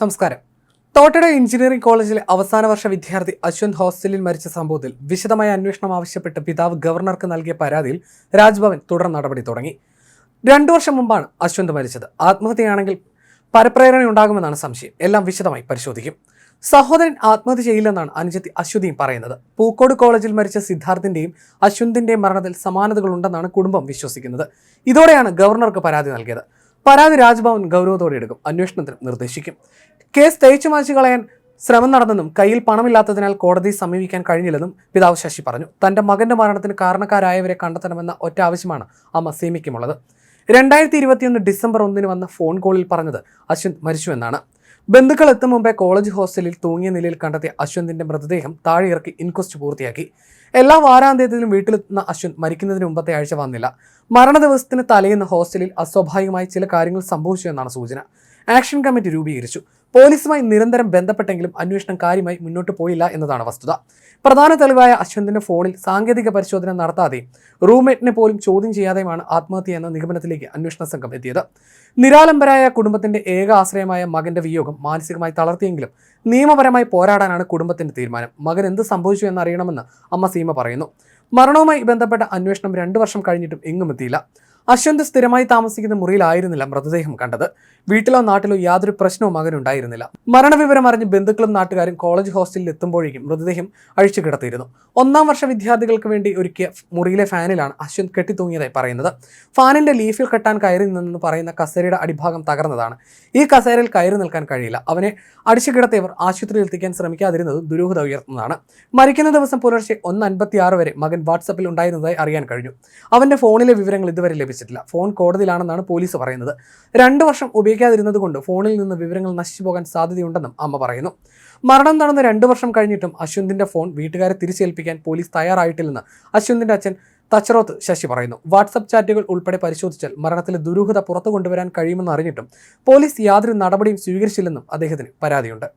നമസ്കാരം. തോട്ടട എഞ്ചിനീയറിംഗ് കോളേജിലെ അവസാന വർഷ വിദ്യാർത്ഥി അശ്വന്ത് ഹോസ്റ്റലിൽ മരിച്ച സംഭവത്തിൽ വിശദമായ അന്വേഷണം ആവശ്യപ്പെട്ട് പിതാവ് ഗവർണർക്ക് നൽകിയ പരാതിയിൽ രാജ്ഭവൻ തുടർ നടപടി തുടങ്ങി. രണ്ടു വർഷം മുമ്പാണ് അശ്വന്ത് മരിച്ചത്. ആത്മഹത്യയാണെങ്കിൽ പരപ്രേരണ ഉണ്ടാകുമെന്നാണ് സംശയം. എല്ലാം വിശദമായി പരിശോധിക്കും. സഹോദരൻ ആത്മഹത്യ ചെയ്യില്ലെന്നാണ് അനുജത്തി അശ്വതിയും പറയുന്നത്. പൂക്കോട് കോളേജിൽ മരിച്ച സിദ്ധാർത്ഥിന്റെയും അശ്വന്തിന്റെയും മരണത്തിൽ സമാനതകളുണ്ടെന്നാണ് കുടുംബം വിശ്വസിക്കുന്നത്. ഇതോടെയാണ് ഗവർണർക്ക് പരാതി നൽകിയത്. പരാതി രാജ്ഭവൻ ഗൗരവത്തോടെ എടുക്കും അന്വേഷണത്തിന് നിർദ്ദേശിക്കും. കേസ് തേച്ചു മാച്ചു കളയാൻ ശ്രമം നടന്നെന്നും കയ്യിൽ പണമില്ലാത്തതിനാൽ കോടതി സമീപിക്കാൻ കഴിഞ്ഞില്ലെന്നും പിതാവ് ശശി പറഞ്ഞു. തന്റെ മകന്റെ മരണത്തിന് കാരണക്കാരായവരെ കണ്ടെത്തണമെന്ന ഒറ്റ ആവശ്യമാണ് അമ്മ സീമിക്കുമുള്ളത് രണ്ടായിരത്തി ഇരുപത്തിയൊന്ന് ഡിസംബർ ഒന്നിന് വന്ന ഫോൺ കോളിൽ പറഞ്ഞത് അശ്വന്ത് മരിച്ചുവെന്നാണ്. ബന്ധുക്കൾ എത്തും മുമ്പേ കോളേജ് ഹോസ്റ്റലിൽ തൂങ്ങിയ നിലയിൽ കണ്ടെത്തിയ അശ്വന്തിന്റെ മൃതദേഹം താഴെ ഇറക്കി ഇൻക്വസ്റ്റ് പൂർത്തിയാക്കി. എല്ലാ വാരാന്ത്യത്തിലും വീട്ടിലെത്തുന്ന അശ്വന്ത് മരിക്കുന്നതിന് മുമ്പത്തെ ആഴ്ച വന്നില്ല. മരണ ദിവസത്തിന് തലേന്ന് ഹോസ്റ്റലിൽ അസ്വാഭാവികമായി ചില കാര്യങ്ങൾ സംഭവിച്ചു എന്നാണ് സൂചന. ആക്ഷൻ കമ്മിറ്റി രൂപീകരിച്ചു. പോലീസുമായി നിരന്തരം ബന്ധപ്പെട്ടെങ്കിലും അന്വേഷണം കാര്യമായി മുന്നോട്ട് പോയില്ല എന്നതാണ് വസ്തുത. പ്രധാന തെളിവായ അശ്വന്തിന്റെ ഫോണിൽ സാങ്കേതിക പരിശോധന നടത്താതെ റൂംമേറ്റിനെ പോലും ചോദ്യം ചെയ്യാതെയുമാണ് ആത്മഹത്യ എന്ന നിഗമനത്തിലേക്ക് അന്വേഷണ സംഘം എത്തിയത്. നിരാലംബരായ കുടുംബത്തിന്റെ ഏക ആശ്രയമായ മകന്റെ വിയോഗം മാനസികമായി തളർത്തിയെങ്കിലും നിയമപരമായി പോരാടാനാണ് കുടുംബത്തിന്റെ തീരുമാനം. മകൻ എന്ത് സംഭവിച്ചു എന്നറിയണമെന്ന് അമ്മ സീമ പറയുന്നു. മരണവുമായി ബന്ധപ്പെട്ട അന്വേഷണം രണ്ടു വർഷം കഴിഞ്ഞിട്ടും എങ്ങും എത്തിയില്ല. അശ്വന്ത് സ്ഥിരമായി താമസിക്കുന്ന മുറിയിലായിരുന്നില്ല മൃതദേഹം കണ്ടത്. വീട്ടിലോ നാട്ടിലോ യാതൊരു പ്രശ്നവും മകനുണ്ടായിരുന്നില്ല. മരണവിവരം അറിഞ്ഞ് ബന്ധുക്കളും നാട്ടുകാരും കോളേജ് ഹോസ്റ്റലിൽ എത്തുമ്പോഴേക്കും മൃതദേഹം അഴിച്ചു കിടത്തിയിരുന്നു. ഒന്നാം വർഷ വിദ്യാർത്ഥികൾക്ക് വേണ്ടി ഒരുക്കിയ മുറിയിലെ ഫാനിലാണ് അശ്വന്ത് കെട്ടിത്തൂങ്ങിയതായി പറയുന്നത്. ഫാനിന്റെ ലീഫിൽ കെട്ടാൻ കയറി നിന്നെന്ന് പറയുന്ന കസേരയുടെ അടിഭാഗം തകർന്നതാണ്. ഈ കസേരയിൽ കയറി നിൽക്കാൻ കഴിയില്ല. അവനെ അടിച്ചു കിടത്തിയവർ ആശുപത്രിയിൽ എത്തിക്കാൻ ശ്രമിക്കാതിരുന്നത് ദുരൂഹത ഉയർത്തുന്നതാണ്. മരിക്കുന്ന ദിവസം പുലർച്ചെ ഒന്ന് അൻപത്തിയാറ് വരെ മകൻ വാട്സപ്പിൽ ഉണ്ടായിരുന്നതായി അറിയാൻ കഴിഞ്ഞു. അവന്റെ ഫോണിലെ വിവരങ്ങൾ ഇതുവരെ ലഭിച്ചിട്ടില്ല ഫോൺ കോടതിയിലാണെന്നാണ് പോലീസ് പറയുന്നത്. രണ്ട് വർഷം ഉപയോഗിക്കാതിരുന്നത് കൊണ്ട് ഫോണിൽ നിന്ന് വിവരങ്ങൾ നശിച്ചു പോകാൻ സാധ്യതയുണ്ടെന്നും അമ്മ പറയുന്നു. മരണം നടന്ന് രണ്ട് വർഷം കഴിഞ്ഞിട്ടും അശ്വന്തിന്റെ ഫോൺ വീട്ടുകാരെ തിരിച്ചേൽപ്പിക്കാൻ പോലീസ് തയ്യാറായിട്ടില്ലെന്ന് അശ്വന്തിന്റെ അച്ഛൻ തച്ചറോത്ത് ശശി പറയുന്നു. വാട്സപ്പ് ചാറ്റുകൾ ഉൾപ്പെടെ പരിശോധിച്ചാൽ മരണത്തിലെ ദുരൂഹത പുറത്തു കൊണ്ടുവരാൻ കഴിയുമെന്ന് അറിഞ്ഞിട്ടും പോലീസ് യാതൊരു നടപടിയും സ്വീകരിച്ചില്ലെന്നും അദ്ദേഹത്തിന് പരാതിയുണ്ട്.